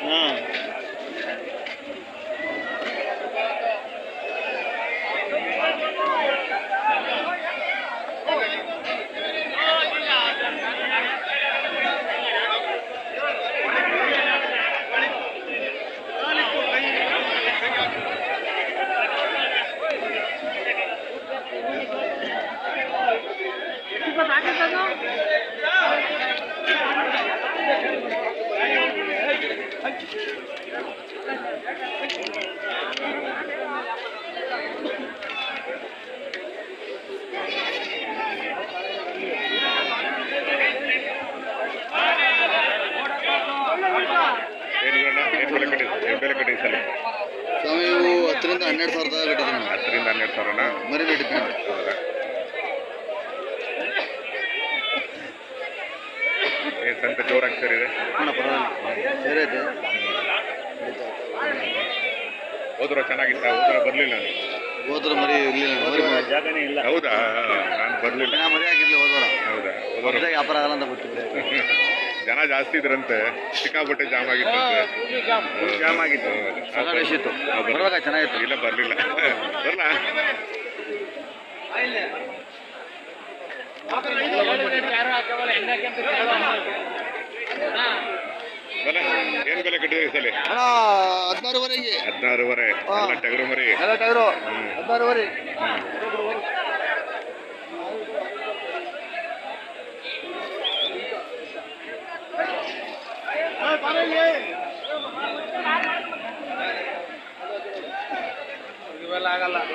ಹ್ಞೂ ಸಾವಿರನಾ ಮರಿ ಡಿಪೆಂಡ್ ಸಂತೆ ಜೋರಾಗಿ ಸೇರಿದೆ. ಅಣ್ಣ ಪರವಾಗಿಲ್ಲ ಸರಿ ಹೋದ್ರ ಚೆನ್ನಾಗಿತ್ತ? ಹೋದ್ರ ಬರಲಿಲ್ಲ ಹೋದ್ರೆ ಮರಿ ಇರಲಿಲ್ಲ. ಮರಿ ಜಾಗನೇ ಇಲ್ಲ. ಹೌದಾ? ನಾನು ಬರಲಿಲ್ಲ. ನಾ ಮರಿ ಆಗಿರ್ಲಿ ಹೋದವರ ಹೌದಾ? ಹೋದ್ರ ವ್ಯಾಪಾರ ಆಗಲ್ಲ ಅಂತ ಗೊತ್ತಿದ್ರೆ. ಜನ ಜಾಸ್ತಿ ಇದ್ರಂತೆ. ಸಿಕ್ಕಾಪಟ್ಟೆ ಜಾಮ್ ಆಗಿತ್ತು ಜಾಮ್. ಆಗಿತ್ತು. ಬರುವಾಗ ಚೆನ್ನಾಗಿತ್ತು. ಇಲ್ಲ ಬರಲಿಲ್ಲ. ಬರಲ್ಲ ಬಲ ಏನು ಬೆಲೆ ಕಟ್ಟಿದ್ರಿ ಸಲ? ಅಣ್ಣ ಹದಿನಾರುವರೆಗೆ. ಹದಿನಾರುವರೆ. ಎಲ್ಲ ಟಗರು ಮರಿ. ಎಲ್ಲ ಟಗರು. ಹದಿನಾರುವರೆ. ನಾನು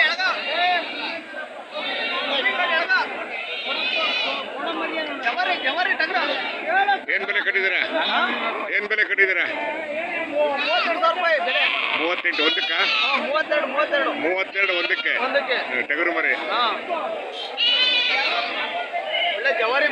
ಅಲ್ಲ ಸರ್ ಜವರಿ ಜವರಿ ಟಗ್ರ ಏನು ಬೆಲೆ ಕಟ್ಟಿದ್ದೀರಾ ಏನು ಬೆಲೆ ಕಟ್ಟಿದ್ದೀರಾ ಮೂವತ್ತೆರಡು ಸಾವಿರ ರೂಪಾಯಿ ಬೆಲೆ ಮೂವತ್ತೆಂಟು ಒಂದಕ್ಕ? ಮೂವತ್ತೆರಡು ಮೂವತ್ತೆರಡು. ಮೂವತ್ತೆರಡು ಒಂದಕ್ಕೆ? ಟಗರು ಮರಿ. ಒಳ್ಳೆ ಜವಾರಿ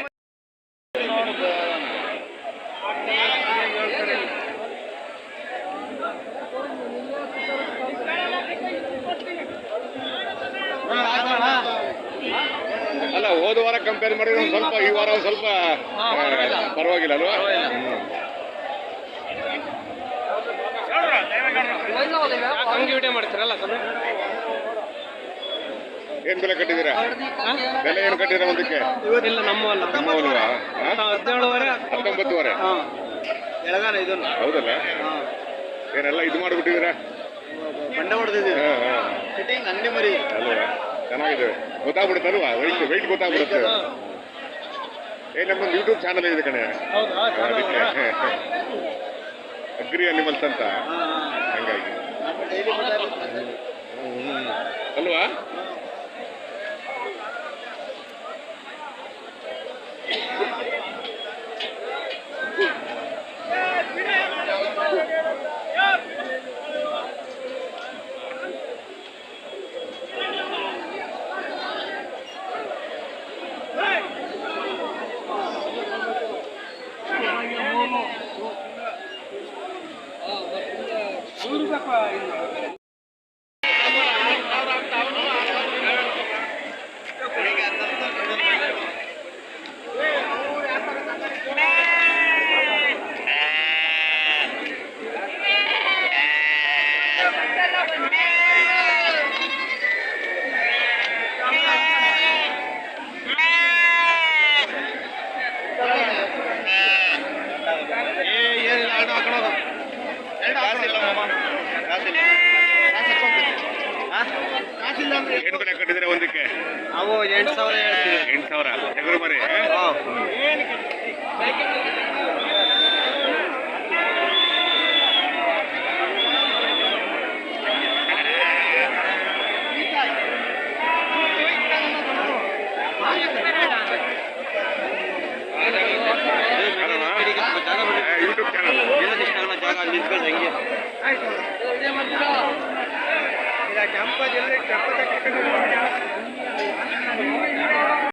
ಅಲ್ಲ ಹೋದ ವಾರ ಕಂಪೇರ್ ಮಾಡಿದ್ರೆ ಒಂದು ಸ್ವಲ್ಪ ಈ ವಾರ ಒಂದು ಸ್ವಲ್ಪ ಪರವಾಗಿಲ್ಲ. ಅಲ್ವಾ? ಹಂಗೆ ವಿಡಿಯೋ ಮಾಡ್ತೀರಲ್ಲ ಏನ್ ಬೆಲೆ ಕಟ್ಟಿದ್ದೀರಾ? ಬೆಲೆ ಏನು ಕಟ್ಟಿದ್ದೀರಾ ಒಂದಕ್ಕೆ? ಇಲ್ಲ ಹದಿನೇಳುವರೆ ಹತ್ತೊಂಬತ್ತುವರೆ? ಎಳಗಾನ ಹೌದಲ್ಲ? ಏನೆಲ್ಲ ಇದು ಮಾಡಿಬಿಟ್ಟಿದ್ದೀರಾ? ಬಂಡೆ ಹೊಡೆದಿದ್ದೀವಿ. ಹಾ ಹಾ. ಫಿಟ್ಟಿಂಗ್ ಅಂಗಡಿ ಮರಿ. ಅಲ್ವಾ? ಚೆನ್ನಾಗಿದೆ. ಗೊತ್ತಾಗ್ಬಿಡುತ್ತಲ್ವಾ ವೆಯ್ಟ್ ಗೊತ್ತಾಗ್ಬಿಡುತ್ತೆ. ಏ ನಮ್ಮೊಂದು ಯೂಟ್ಯೂಬ್ ಚಾನಲ್ ಇದೆ ಕಣೆ. ಅದಕ್ಕೆ. ಅಗ್ರಿ ಅನಿಮಲ್ಸ್ ಅಂತ. ಹಂಗಾಗಿ ಅಲ್ವಾ ಏನಿಲ್ಲ ಎಂಟು ಸಾವಿರ ಎಂಟು ಸಾವಿರ ಟಗರು ಮರಿ ಹಾಂ ಯೂಟ್ಯೂಬ್ ಚಾನಲ್ ಎಲ್ಲ ಜಾಗ ಅಲ್ಲಿ ನಿಂತ್ಕೊಂಡು ಹೆಂಗೆ ಆಯ್ತು ಕೆಂಪದಲ್ಲಿ ಕೆಂಪದ